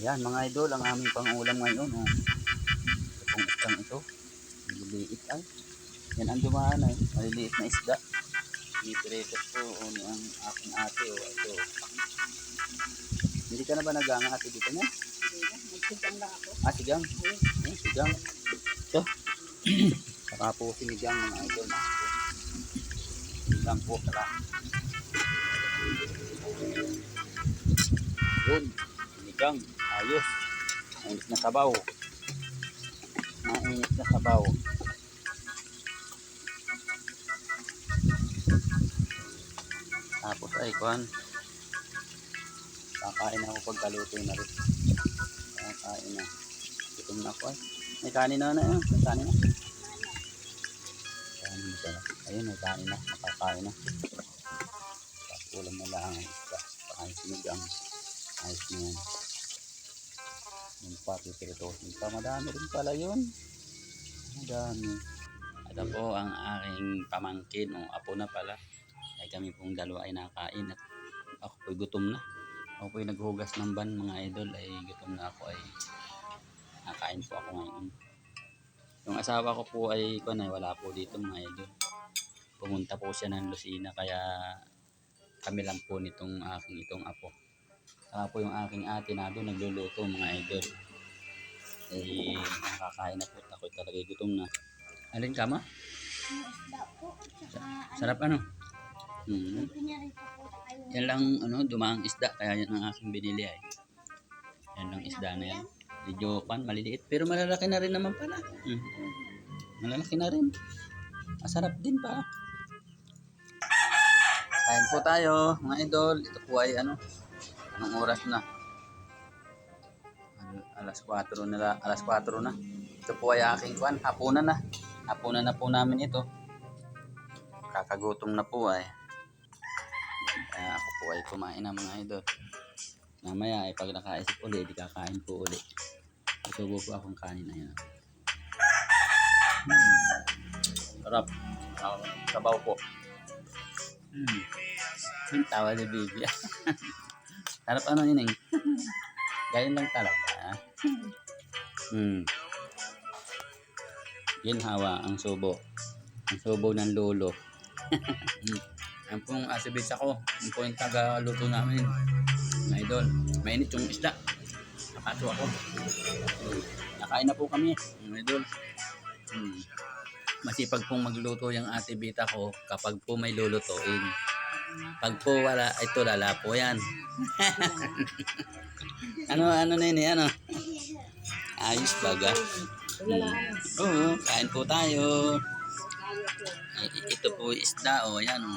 Ayan mga idol, ang aming pangulam ngayon. Oh. Ito pong isdang ito. Maliliit ay. Yan ang dumaan ay. Maliliit na isda. Pinipretot po o ni ang aking ate. O ito. Hindi ka na ba naganga ate dito niya? Magsigang lang ako. Ah, sigang. Eh, sigang. Ito. Saka po sinigang mga idol. Sigang po. Saka. Yun. Sinigang. Ayos. Mainit na sabaw. Mainit na sabaw. Tapos ay, kuhan. Kakain ako pagkaluto na rin. Kakain na. Gutom na ako ay. May kanin na na yun. May kanin na. Ayun, may kanin na. Nakakain na. Ulam na lang ang isda. Pakain sinigang. Ayos na yan. Yung pati piritosin pa. Madami rin pala yun. Madami. Ito po ang aking pamangkin o apo na pala. Ay kami pong dalawa ay nakain at ako po'y gutom na. Ako po'y naghugas ng ban mga idol ay gutom na ako ay nakain po ako ngayon. Yung asawa ko po ay kung ay wala po dito mga idol. Pumunta po siya ng Lucina kaya kami lang po nitong aking itong apo. Saka po yung aking ate na doon nagluluto mga idol. Eh nakakain na po ako talaga gutom na. Alin ka ma? Ano, Sarap ano? Hmm. Yan lang ano, dumaang isda kaya yan ang aking binili ay. Yan lang isda na yan. Medyo pan, maliliit pero malalaki na rin naman pala. Hmm. Malalaki na rin. Masarap din pa. Kain po tayo, mga idol. Ito po ay ano, anong oras na? Al- Alas 4 na, alas 4 na. Ito po ay aking kwan, hapunan na. Hapunan na po namin ito. Kakagutom na po ay. Kaya ako po ay kumain ng mga idol. Mamaya ay pag nakaisip uli, di kakain po uli. Susubo po akong kanin na yan. Hmm. Sarap. Sabaw po. Hmm. Yung tawa ni Bibi. Sarap ano yun eh. Ganyan lang talaga. Hmm. Ginhawa ang subo. Ang subo ng lolo. Yan pong asibis ako. Yan po yung taga-luto namin. Mga idol. Mainit yung isda. Nakato ako. Nakain na po kami. Mga idol. Hmm. Masipag pong magluto yung ate bita ko kapag po may lulutuin. Pag po wala, ito lala po yan. ano, ano na yun eh, ano? Ayos baga. Lang. Oo, kain po tayo. Ito po isda o yan o.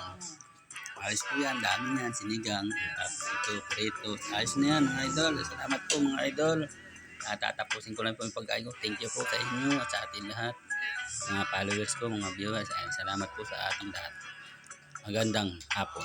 Ayos po yan, dami yan, sinigang. Ito, prito. Ayos na yan mga idol. Salamat po mga idol. At tatapusin ko lang po yung pagkain ko. Thank you po sa inyo at sa ating lahat. Mga followers ko, mga viewers. Ay, salamat po sa ating lahat. Magandang hapon.